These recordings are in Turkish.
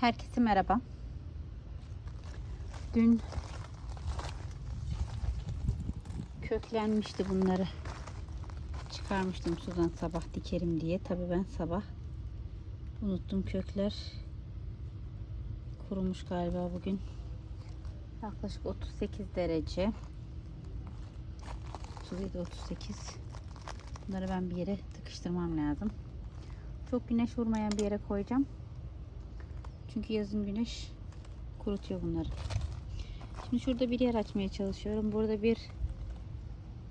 Herkese merhaba. Dün köklenmişti bunları. Çıkarmıştım sudan sabah dikerim diye. Tabii ben sabah unuttum kökler. Kurumuş galiba bugün. Yaklaşık 38 derece. 37 38. Bunları ben bir yere tıkıştırmam lazım. Çok güneş vurmayan bir yere koyacağım. Çünkü yazın güneş kurutuyor bunları. Şimdi şurada bir yer açmaya çalışıyorum. Burada bir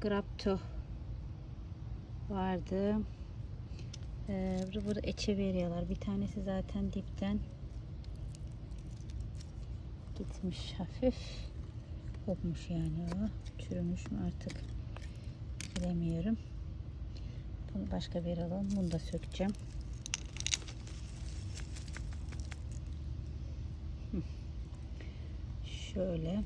grapto vardı. Ee, burada, burada eçe veriyorlar. Bir tanesi zaten dipten gitmiş hafif. Kopmuş yani o. Çürümüş mü artık bilemiyorum. Bunu başka bir alalım. Bunu da sökeceğim. Hı. Şöyle.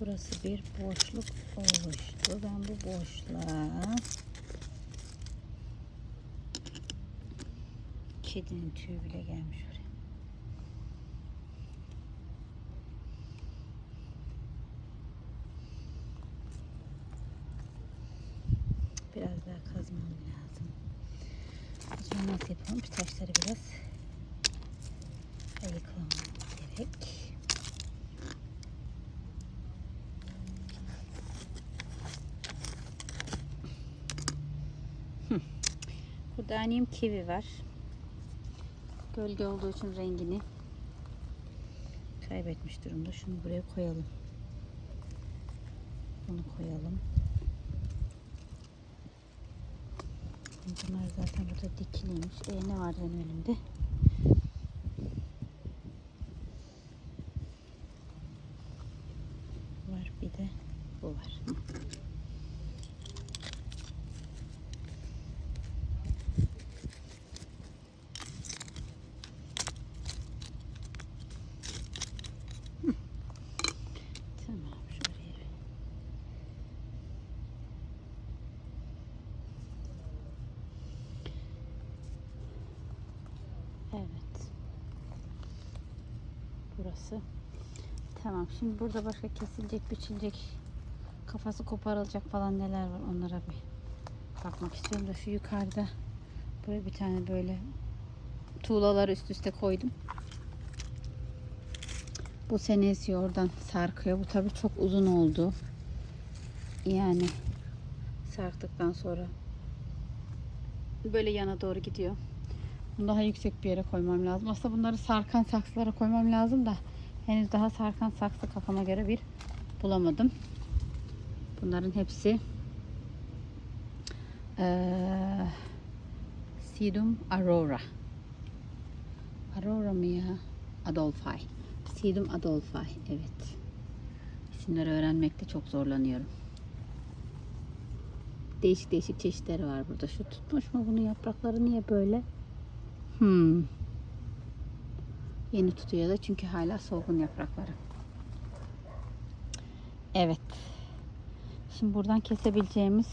Burası bir boşluk oluştu. Ben bu boşluğa kedinin tüyü bile gelmiş oraya. Biraz daha kazmam lazım. Nasıl yapalım? Şu taşları biraz Burada annem kivi var. Gölge olduğu için rengini kaybetmiş durumda. Şunu buraya koyalım. Bunu koyalım. Bunlar zaten burada dikiliymiş. E ne var benim elimde? Var bir de bu var. Hı. Hı. Tamam şuraya. Evet. Burası. Tamam. Şimdi burada başka kesilecek, biçilecek, kafası koparılacak falan neler var onlara bir bakmak istiyorum da şu yukarıda buraya bir tane böyle tuğlalar üst üste koydum. Bu senesi oradan sarkıyor. Bu tabii çok uzun oldu. Yani sarktıktan sonra böyle yana doğru gidiyor. Bunu daha yüksek bir yere koymam lazım. Aslında bunları sarkan saksılara koymam lazım da henüz daha sarkan saksı kafama göre bir bulamadım. Bunların hepsi eee Sedum Aurora. Aurora mı ya? Adolfi. Sedum Adolfi. Evet. İsimleri öğrenmekte çok zorlanıyorum. Değişik değişik çeşitleri var burada. Şu tutmuş mu bunun yaprakları niye böyle? Hmm. Yeni tutuyor da çünkü hala solgun yaprakları. Evet. Şimdi buradan kesebileceğimiz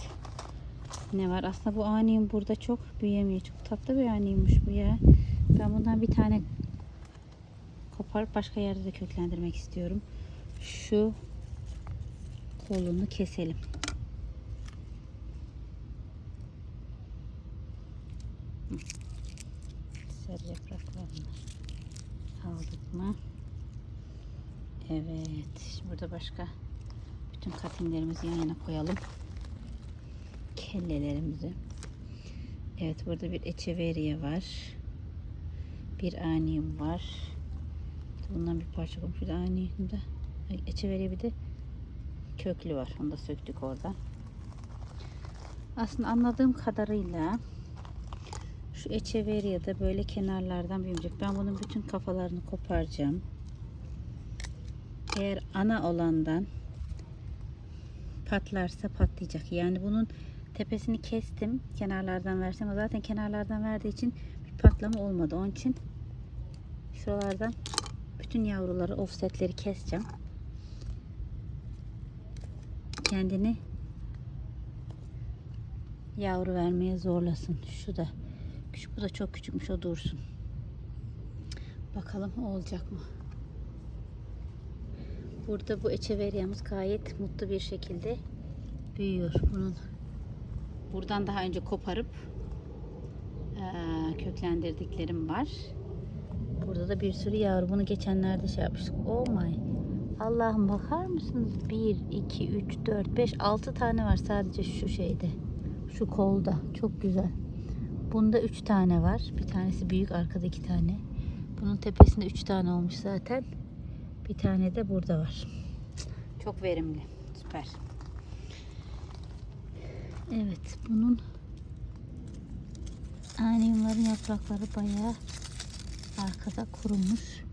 ne var? Aslında bu aniyim burada çok büyüyemiyor. Çok tatlı bir aniymiş bu ya. Ben bundan bir tane koparıp başka yerde de köklendirmek istiyorum. Şu kolunu keselim. Sarı yapraklarını aldık mı? Evet. Burada başka bütün katinlerimizi yan yana koyalım. Kellelerimizi. Evet burada bir echeveria var. Bir aniyum var. Bundan bir parça koymuş. Bir de aniyumda echeveria bir de köklü var. Onu da söktük oradan. Aslında anladığım kadarıyla şu echeveria böyle kenarlardan büyüyecek. Ben bunun bütün kafalarını koparacağım. Eğer ana olandan patlarsa patlayacak. Yani bunun tepesini kestim. Kenarlardan versem zaten kenarlardan verdiği için bir patlama olmadı. Onun için şuralardan bütün yavruları offsetleri keseceğim. Kendini yavru vermeye zorlasın. Şu da küçük. Bu da çok küçükmüş. O dursun. Bakalım olacak mı? Burada bu echeveryamız gayet mutlu bir şekilde büyüyor. Bunun buradan daha önce koparıp köklendirdiklerim var. Burada da bir sürü yavru. Bunu geçenlerde şey yapmıştık. Oh my. Allah'ım bakar mısınız? 1, 2, 3, 4, 5, 6 tane var sadece şu şeyde. Şu kolda. Çok güzel. Bunda 3 tane var. Bir tanesi büyük, arkada 2 tane. Bunun tepesinde 3 tane olmuş zaten. Bir tane de burada var. Çok verimli. Süper. Evet, bunun anyumların yaprakları bayağı arkada kurumuş.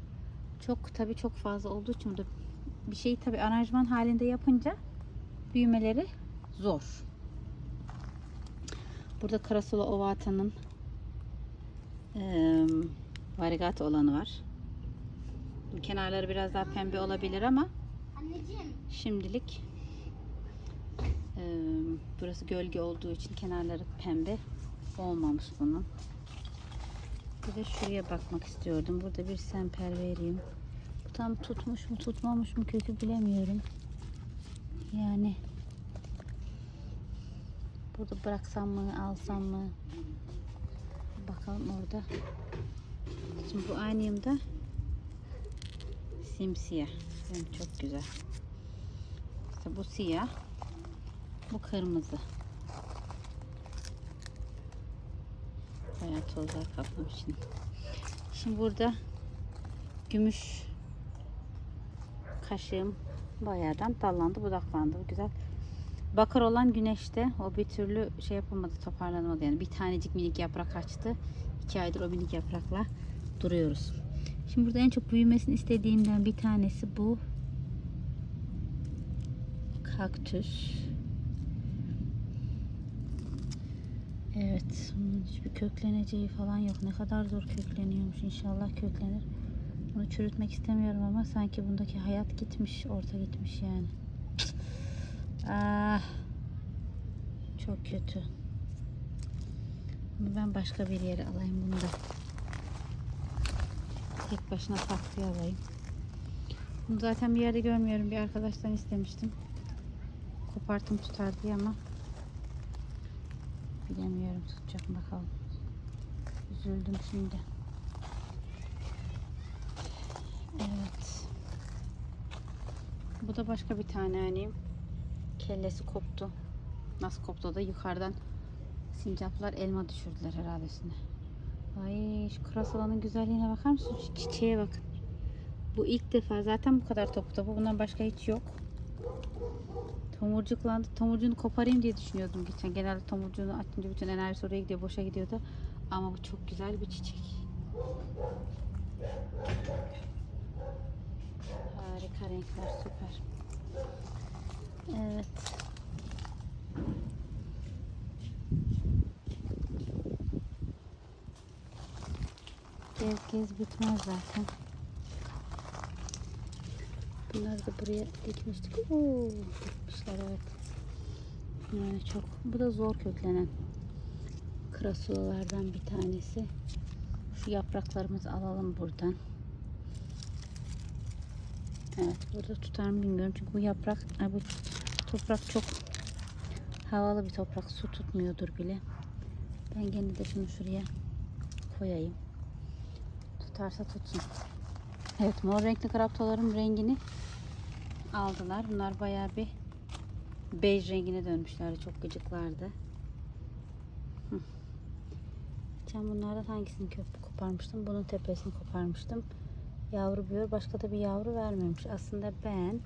Çok tabi çok fazla olduğu için burada bir şeyi tabi aranjman halinde yapınca büyümeleri zor. Burada Karasula Ovata'nın eee varigat olanı var. Kenarları biraz daha pembe olabilir ama Anneciğim. şimdilik eee, burası gölge olduğu için kenarları pembe olmamış bunun. Bir de şuraya bakmak istiyordum. Burada bir semperverium. Bu tam tutmuş mu tutmamış mı kökü bilemiyorum. Yani burada bıraksam mı alsam mı? Bakalım orada. Şimdi bu anyumda simsiyah. Yani çok güzel. İşte bu siyah. Bu kırmızı. Bayağı tozlar kaplamış şimdi. Şimdi burada gümüş kaşığım bayağıdan dallandı, budaklandı. Bu güzel. Bakır olan güneşte o bir türlü şey yapamadı, toparlanamadı. Yani bir tanecik minik yaprak açtı. İki aydır o minik yaprakla duruyoruz. Şimdi burada en çok büyümesini istediğimden bir tanesi bu. Kaktüs. Evet, hiçbir kökleneceği falan yok. Ne kadar zor kökleniyormuş. İnşallah köklenir. Bunu çürütmek istemiyorum ama sanki bundaki hayat gitmiş, orta gitmiş yani. Ah, çok kötü. Bunu ben başka bir yere alayım bunu da. Tek başına saklıya alayım. Bunu zaten bir yerde görmüyorum. Bir arkadaştan istemiştim. Kopartım tutar diye ama bilemiyorum tutacak mı bakalım. Üzüldüm şimdi. Evet. Bu da başka bir tane örneğim. Kellesi koptu. Nasıl koptu da yukarıdan sincaplar elma düşürdüler herhalde üstüne. Ay şu kurasalanın güzelliğine bakar mısın? Şu çiçeğe bakın. Bu ilk defa zaten bu kadar topu topu. Bundan başka hiç yok. Tomurcuklandı. Tomurcuğunu koparayım diye düşünüyordum geçen. Genelde tomurcuğunu açınca bütün enerjisi oraya gidiyor. Boşa gidiyordu. Ama bu çok güzel bir çiçek. Harika renkler. Süper. Evet. Gez gez bitmez zaten. Bunları da buraya dikmiştik. Oo, dikmişler evet. Yani çok. Bu da zor köklenen krasulalardan bir tanesi. Şu yapraklarımızı alalım buradan. Evet burada tutar mı bilmiyorum. Çünkü bu yaprak, ay bu toprak çok havalı bir toprak. Su tutmuyordur bile. Ben gene de şunu şuraya koyayım. Tutarsa tutsun. Evet mor renkli kraptoların rengini aldılar. Bunlar bayağı bir bej rengine dönmüşlerdi. Çok gıcıklardı. Geçen bunlardan hangisini köp koparmıştım? Bunun tepesini koparmıştım. Yavru büyüyor. Başka da bir yavru vermemiş. Aslında ben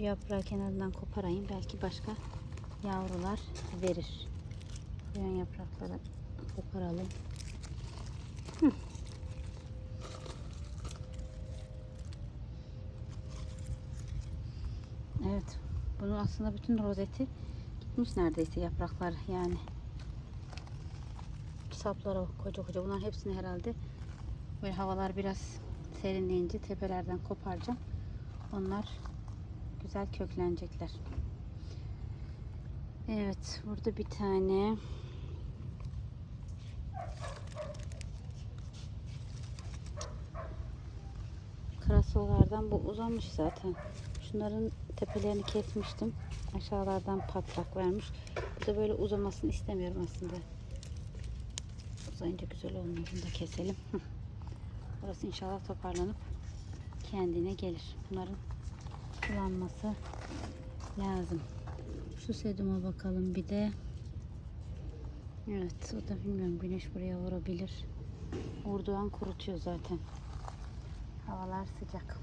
şu yaprağı kenarından koparayım. Belki başka yavrular verir. Yan yaprakları koparalım. Evet. Bunun aslında bütün rozeti gitmiş neredeyse yapraklar yani. Sapları koca koca. Bunların hepsini herhalde böyle havalar biraz serinleyince tepelerden koparacağım. Onlar güzel köklenecekler. Evet. Burada bir tane Krassolardan bu uzamış zaten. Şunların tepelerini kesmiştim. Aşağılardan patlak vermiş. Bu da böyle uzamasını istemiyorum aslında. Uzayınca güzel olmuyor. Bunu da keselim. Burası inşallah toparlanıp kendine gelir. Bunların sulanması lazım. Şu seduma bakalım bir de. Evet o da bilmiyorum güneş buraya vurabilir. Vurduğu an kurutuyor zaten. Havalar sıcak.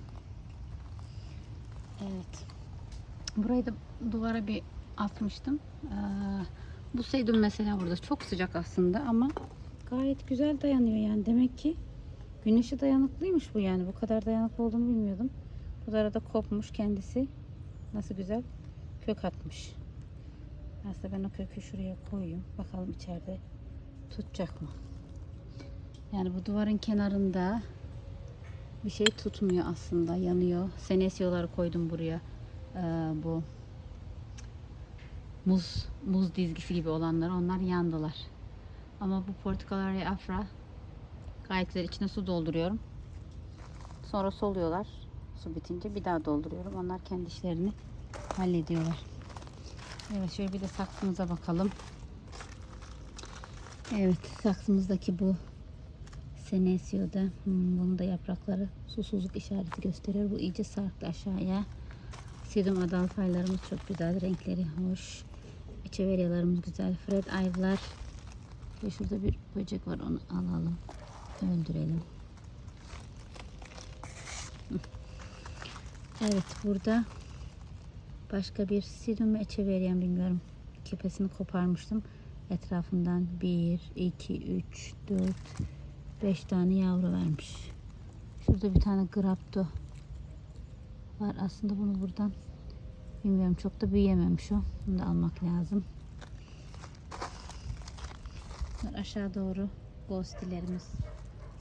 Evet. Burayı da duvara bir atmıştım. Ee, bu sedum mesela burada çok sıcak aslında ama gayet güzel dayanıyor yani. Demek ki güneşe dayanıklıymış bu yani. Bu kadar dayanıklı olduğunu bilmiyordum. Bu da arada kopmuş kendisi. Nasıl güzel kök atmış. Aslında ben o kökü şuraya koyayım. Bakalım içeride tutacak mı? Yani bu duvarın kenarında bir şey tutmuyor aslında. Yanıyor. Senesyoları koydum buraya. Ee, bu muz muz dizgisi gibi olanlar onlar yandılar. Ama bu Portugalaria afra gayet güzel içine su dolduruyorum. Sonra soluyorlar. Su bitince bir daha dolduruyorum. Onlar kendi işlerini hallediyorlar. Evet şöyle bir de saksımıza bakalım. Evet saksımızdaki bu Senesio'da hmm, bunun da yaprakları susuzluk işareti gösteriyor. Bu iyice sarktı aşağıya. Sedum adalfaylarımız çok güzel. Renkleri hoş. Echeveryalarımız güzel. Fred Ive'lar. Ve şurada bir böcek var onu alalım. Öldürelim. Evet burada başka bir Sidum Echeveryan bilmiyorum. Kepesini koparmıştım. Etrafından 1, 2, 3, 4, 5 tane yavru vermiş. Şurada bir tane grapto var. Aslında bunu buradan bilmiyorum çok da büyüyememiş o. Bunu da almak lazım. Bunlar aşağı doğru ghostilerimiz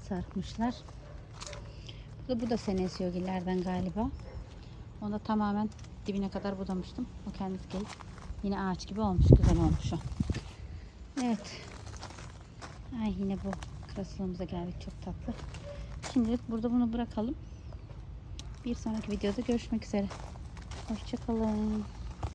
sarkmışlar. Bu da, bu da senesiyogillerden galiba. Onu da tamamen dibine kadar budamıştım. O kendisi gelip yine ağaç gibi olmuş. Güzel olmuş o. Evet. Ay yine bu krasılığımıza geldik. Çok tatlı. Şimdilik burada bunu bırakalım. Bir sonraki videoda görüşmek üzere. Hoşçakalın.